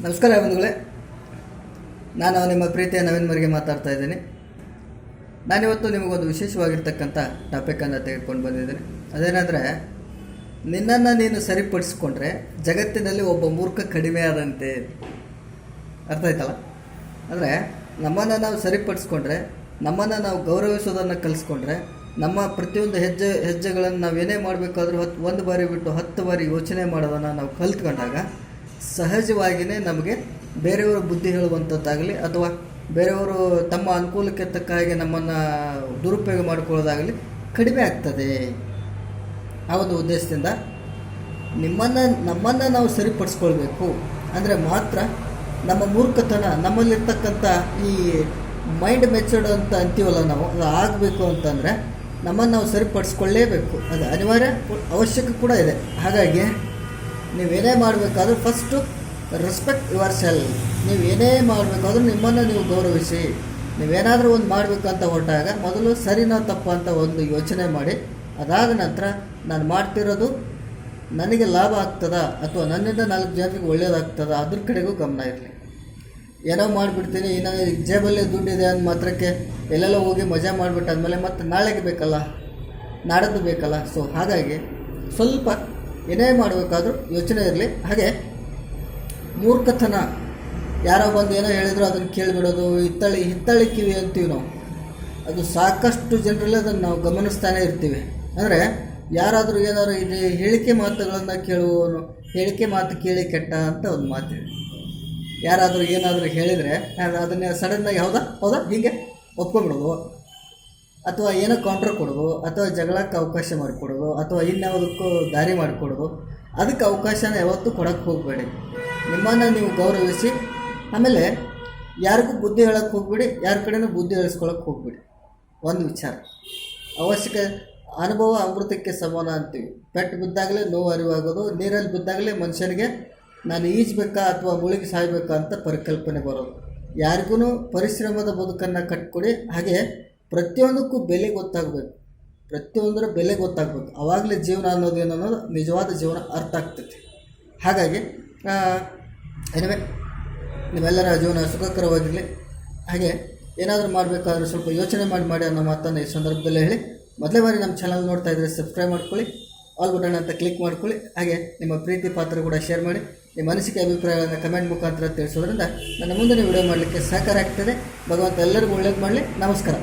ನಮಸ್ಕಾರ ಬಂಧುಗಳೇ. ನಾನು ನಿಮ್ಮ ಪ್ರೀತಿಯ ನವೀನ್ ಮರಿಗೆ ಮಾತಾಡ್ತಾ ಇದ್ದೀನಿ. ನಾನಿವತ್ತು ನಿಮಗೊಂದು ವಿಶೇಷವಾಗಿರ್ತಕ್ಕಂಥ ಟಾಪಿಕನ್ನು ತೆಗೆದುಕೊಂಡು ಬಂದಿದ್ದೀನಿ. ಅದೇನೆಂದರೆ, ನಿನ್ನನ್ನು ನೀನು ಸರಿಪಡಿಸ್ಕೊಂಡ್ರೆ ಜಗತ್ತಿನಲ್ಲಿ ಒಬ್ಬ ಮೂರ್ಖ ಕಡಿಮೆ ಆದಂತೆ. ಅರ್ಥ ಆಯ್ತಲ್ಲ? ಅಂದರೆ, ನಮ್ಮನ್ನು ನಾವು ಸರಿಪಡಿಸ್ಕೊಂಡ್ರೆ, ನಮ್ಮನ್ನು ನಾವು ಗೌರವಿಸೋದನ್ನು ಕಲಿಸ್ಕೊಂಡ್ರೆ, ನಮ್ಮ ಪ್ರತಿಯೊಂದು ಹೆಜ್ಜೆ, ಹೆಜ್ಜೆಗಳನ್ನು ನಾವು ಏನೇ ಮಾಡಬೇಕಾದ್ರೂ ಹತ್ತು ಒಂದು ಬಾರಿ ಬಿಟ್ಟು ಹತ್ತು ಬಾರಿ ಯೋಚನೆ ಮಾಡೋದನ್ನು ನಾವು ಕಲ್ತ್ಕೊಂಡಾಗ ಸಹಜವಾಗಿಯೇ ನಮಗೆ ಬೇರೆಯವರ ಬುದ್ಧಿ ಹೇಳುವಂಥದ್ದಾಗಲಿ ಅಥವಾ ಬೇರೆಯವರು ತಮ್ಮ ಅನುಕೂಲಕ್ಕೆ ತಕ್ಕ ಹಾಗೆ ನಮ್ಮನ್ನು ದುರುಪಯೋಗ ಮಾಡಿಕೊಳ್ಳೋದಾಗಲಿ ಕಡಿಮೆ ಆಗ್ತದೆ. ಆ ಒಂದು ಉದ್ದೇಶದಿಂದ ನಿಮ್ಮನ್ನು, ನಮ್ಮನ್ನು ನಾವು ಸರಿಪಡಿಸ್ಕೊಳ್ಬೇಕು. ಅಂದರೆ ಮಾತ್ರ ನಮ್ಮ ಮೂರ್ಖತನ, ನಮ್ಮಲ್ಲಿರ್ತಕ್ಕಂಥ ಈ ಮೈಂಡ್ ಮೆಚರ್ಡ್ ಅಂತ ಅಂತೀವಲ್ಲ ನಾವು, ಅದು ಆಗಬೇಕು ಅಂತಂದರೆ ನಮ್ಮನ್ನು ನಾವು ಸರಿಪಡಿಸ್ಕೊಳ್ಳೇಬೇಕು. ಅದು ಅನಿವಾರ್ಯ, ಅವಶ್ಯಕ ಕೂಡ ಇದೆ. ಹಾಗಾಗಿ ನೀವೇನೇ ಮಾಡಬೇಕಾದ್ರೂ ಫಸ್ಟು ರೆಸ್ಪೆಕ್ಟ್ ಯುವರ್ ಸೆಲ್ ನೀವು ಏನೇ ಮಾಡಬೇಕಾದ್ರೂ ನಿಮ್ಮನ್ನು ನೀವು ಗೌರವಿಸಿ. ನೀವೇನಾದರೂ ಒಂದು ಮಾಡಬೇಕಂತ ಹೊರಟಾಗ ಮೊದಲು ಸರಿನಾ ತಪ್ಪ ಅಂತ ಒಂದು ಯೋಚನೆ ಮಾಡಿ. ಅದಾದ ನಂತರ ನಾನು ಮಾಡ್ತಿರೋದು ನನಗೆ ಲಾಭ ಆಗ್ತದ? ಅಥವಾ ನನ್ನಿಂದ ನಾಲ್ಕು ಜನರಿಗೆ ಒಳ್ಳೇದಾಗ್ತದ? ಅದ್ರ ಕಡೆಗೂ ಗಮನ ಇರಲಿ. ಏನೋ ಮಾಡಿಬಿಡ್ತೀನಿ, ಇನ್ನು ಜೇಬಲ್ಲೇ ದುಡ್ಡಿದೆ ಅಂದ ಮಾತ್ರಕ್ಕೆ ಎಲ್ಲೆಲ್ಲ ಹೋಗಿ ಮಜಾ ಮಾಡಿಬಿಟ್ಟಾದ್ಮೇಲೆ ಮತ್ತೆ ನಾಳೆಗೆ ಬೇಕಲ್ಲ? ನಾಡದ್ದು ಬೇಕಲ್ಲ? ಸೊ ಹಾಗಾಗಿ ಸ್ವಲ್ಪ ಏನೇ ಮಾಡಬೇಕಾದ್ರೂ ಯೋಚನೆ ಇರಲಿ. ಹಾಗೆ ಮೂರ್ಖತನ, ಯಾರೋ ಬಂದು ಏನೋ ಹೇಳಿದ್ರು ಅದನ್ನು ಕೇಳಿಬಿಡೋದು, ಹಿತ್ತಳಿ ಹಿತ್ತಳಿ ಕಿವಿ ಅಂತೀವಿ ನಾವು. ಅದು ಸಾಕಷ್ಟು ಜನರಲ್ಲಿ ಅದನ್ನು ನಾವು ಗಮನಿಸ್ತಾನೆ ಇರ್ತೀವಿ. ಅಂದರೆ ಯಾರಾದರೂ ಏನಾದರೂ ಇದು ಹೇಳಿಕೆ ಮಾತುಗಳನ್ನು ಕೇಳುವವನು, ಹೇಳಿಕೆ ಮಾತು ಕೇಳಿ ಕೆಟ್ಟ ಅಂತ ಒಂದು ಮಾತು ಯಾರಾದರೂ ಏನಾದರೂ ಹೇಳಿದರೆ ಅದನ್ನೇ ಸಡನ್ನಾಗಿ ಹೌದಾ? ಹೌದಾ? ಹೀಗೆ ಒಪ್ಕೊಂಬಿಡೋದು ಅಥವಾ ಏನೋ ಕೌಂಟ್ರ್ ಕೊಡೋದು ಅಥವಾ ಜಗಳಕ್ಕೆ ಅವಕಾಶ ಮಾಡಿಕೊಡೋದು ಅಥವಾ ಇನ್ಯಾವುದಕ್ಕೂ ದಾರಿ ಮಾಡಿಕೊಡೋದು ಅದಕ್ಕೆ ಅವಕಾಶನ ಯಾವತ್ತೂ ಕೊಡೋಕ್ಕೆ ಹೋಗಬೇಡಿ. ನಿಮ್ಮನ್ನು ನೀವು ಗೌರವಿಸಿ, ಆಮೇಲೆ ಯಾರಿಗೂ ಬುದ್ಧಿ ಹೇಳೋಕ್ಕೆ ಹೋಗ್ಬೇಡಿ, ಯಾರ ಕಡೆನೂ ಬುದ್ಧಿ ಹೇಳಿಸ್ಕೊಳಕ್ಕೆ ಹೋಗ್ಬೇಡಿ. ಒಂದು ವಿಚಾರ. ಅವಶ್ಯಕ ಅನುಭವ ಅಮೃತಕ್ಕೆ ಸಮಾನ ಅಂತೀವಿ. ಪೆಟ್ಟು ಬಿದ್ದಾಗಲೇ ನೋವು ಅರಿವಾಗೋದು, ನೀರಲ್ಲಿ ಬಿದ್ದಾಗಲೇ ಮನುಷ್ಯನಿಗೆ ನಾನು ಈಜಬೇಕಾ ಅಥವಾ ಮುಳುಗಿ ಸಾಯಬೇಕಾ ಅಂತ ಪರಿಕಲ್ಪನೆ ಬರೋದು. ಯಾರಿಗೂ ಪರಿಶ್ರಮದ ಬದುಕನ್ನು ಕಟ್ಕೊಡಿ. ಹಾಗೆ ಪ್ರತಿಯೊಂದಕ್ಕೂ ಬೆಲೆ ಗೊತ್ತಾಗಬೇಕು. ಪ್ರತಿಯೊಂದರ ಬೆಲೆ ಗೊತ್ತಾಗಬೇಕು. ಅವಾಗಲೇ ಜೀವನ ಅನ್ನೋದೇನು ಅನ್ನೋದು ನಿಜವಾದ ಜೀವನ ಅರ್ಥ ಆಗ್ತೈತಿ ಹಾಗಾಗಿ ಏನಿವೆ ನೀವೆಲ್ಲರ ಜೀವನ ಸುಖಕರವಾಗಿರಲಿ. ಹಾಗೆ ಏನಾದರೂ ಮಾಡಬೇಕಾದ್ರೆ ಸ್ವಲ್ಪ ಯೋಚನೆ ಮಾಡಿ ಮಾಡಿ ಅನ್ನೋ ಮಾತನ್ನು ಈ ಸಂದರ್ಭದಲ್ಲಿ ಹೇಳಿ. ಮೊದಲೇ ಬಾರಿ ನಮ್ಮ ಚಾನಲ್ ನೋಡ್ತಾ ಇದ್ದರೆ ಸಬ್ಸ್ಕ್ರೈಬ್ ಮಾಡ್ಕೊಳ್ಳಿ ಆಲ್ ಬಟನ್ ಅಂತ ಕ್ಲಿಕ್ ಮಾಡ್ಕೊಳ್ಳಿ. ಹಾಗೆ ನಿಮ್ಮ ಪ್ರೀತಿ ಪಾತ್ರ ಕೂಡ ಶೇರ್ ಮಾಡಿ. ನಿಮ್ಮ ಅನಿಸಿಕೆ ಅಭಿಪ್ರಾಯಗಳನ್ನು ಕಮೆಂಟ್ ಮುಖಾಂತರ ತಿಳಿಸೋದ್ರಿಂದ ನನ್ನ ಮುಂದಿನ ವಿಡಿಯೋ ಮಾಡಲಿಕ್ಕೆ ಸಹಕಾರ ಆಗ್ತದೆ. ಭಗವಂತ ಎಲ್ಲರಿಗೂ ಒಳ್ಳೇದು ಮಾಡಲಿ. ನಮಸ್ಕಾರ.